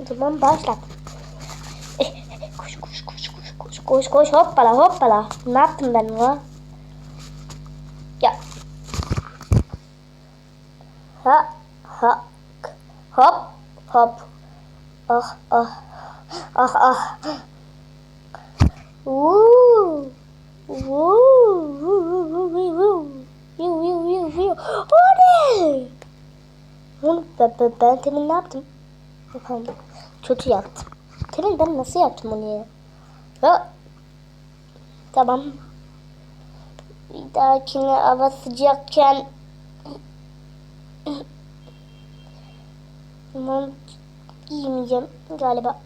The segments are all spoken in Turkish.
O zaman başlat. Eh, koş koş koş koş koş koş koş hoppala hoppala. Ne yaptım ben ya? Ya. Ha ha hop hop. Ah ah ah ah. Woo. Woo. Woo, woo, woo, woo. O ne? Oğlum ben, ben, ben temin ne yaptım? Efendim, kötü yaptım. Temin ben nasıl yaptım onu ya? Ha. Tamam. Bir dahakine hava sıcakken Mont giymeyeceğim galiba.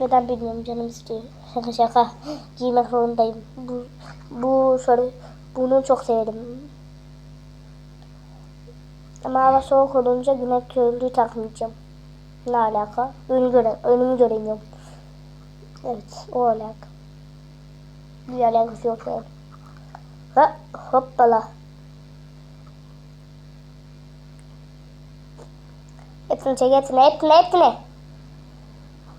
Neden bilmiyorum canım istiyor. Şaka şaka. Giymek zorundayım. Bu, bu soru bunu çok sevdim. Ama hava soğuk olunca güneş körlüğü takmayacağım. Ne alaka? Önü göre, önümü göremiyorum. Evet, o alaka. Bir alakası yok yani. Ha, hoppala. Hepsini çek, hepsini, hepsini, hepsini.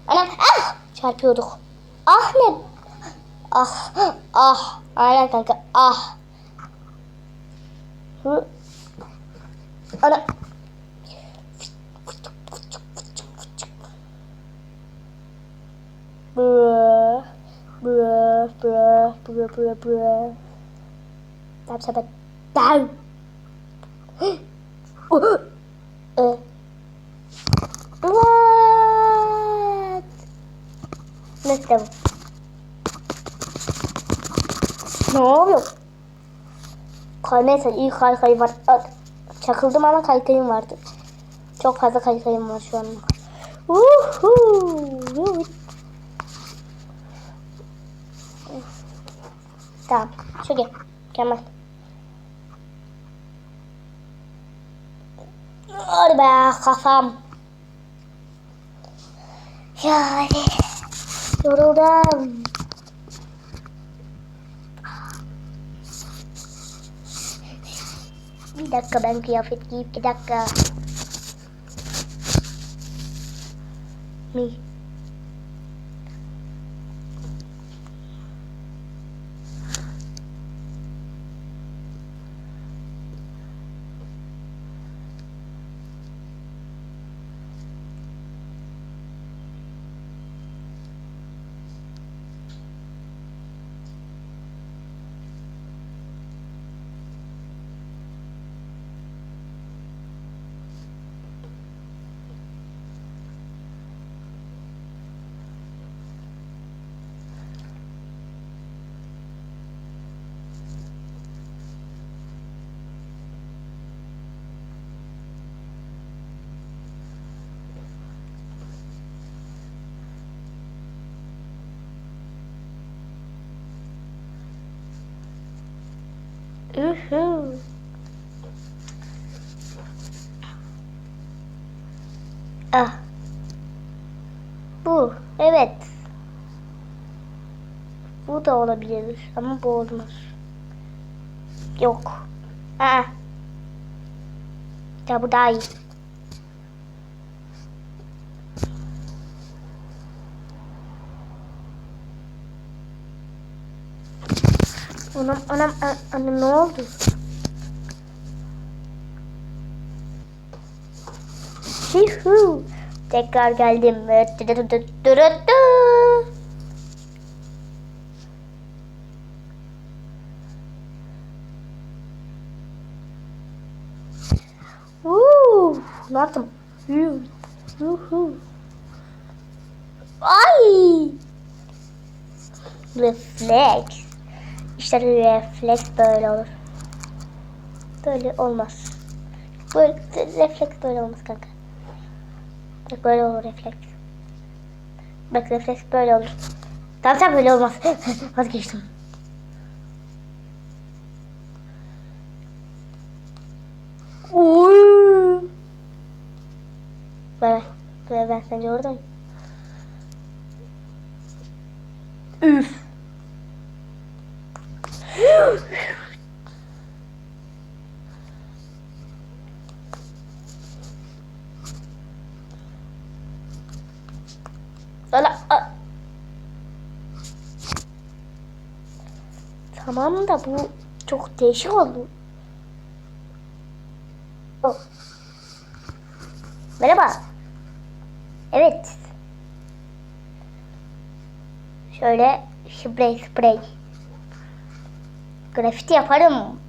Anam, ah! Çarpıyorduk. Ah ne? Ah, ah. Aynen kanka, ah. Hı. Ana. Bruh. Bruh, bruh, bruh, bruh, bruh. Tap, tap, down. uh. What? Let's go. No, no. Call me, so you call, call, what? Uh. Çakıldım ama kaykayım vardı. Çok fazla kaykayım var şu an. Uhu. Tamam. Çok iyi. Mükemmel. Hadi be kafam. Yani yoruldum. Bir dakika ben kıyafet giyip bir dakika. Mi? Uhu. Ah. Bu. Evet. Bu da olabilir ama bu olmaz. Yok. Aa. Ya bu daha iyi. Anam anam anam ne oldu? Hihu. Tekrar geldim. Uuu, ne yaptım? Yuh, yuhu. Ay! Refleks. İşte refleks böyle olur. Böyle olmaz. Böyle refleks böyle olmaz kanka. Bak böyle olur refleks. Bak refleks böyle olur. Tamam tamam böyle olmaz. Vazgeçtim. Oy. Ben, ben, ben sence oradayım. Üf. Öyle. Tamam da bu çok değişik oldu. Oh. Merhaba. Evet. Şöyle sprey sprey. Grafiti yaparım.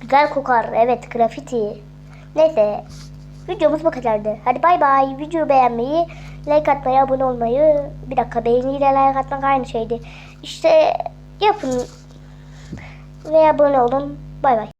Güzel kokar. Evet grafiti. Neyse. Videomuz bu kadardı. Hadi bay bay. Videoyu beğenmeyi, like atmayı, abone olmayı. Bir dakika beğeniyle like atmak aynı şeydi. İşte yapın. Ve abone olun. Bay bay.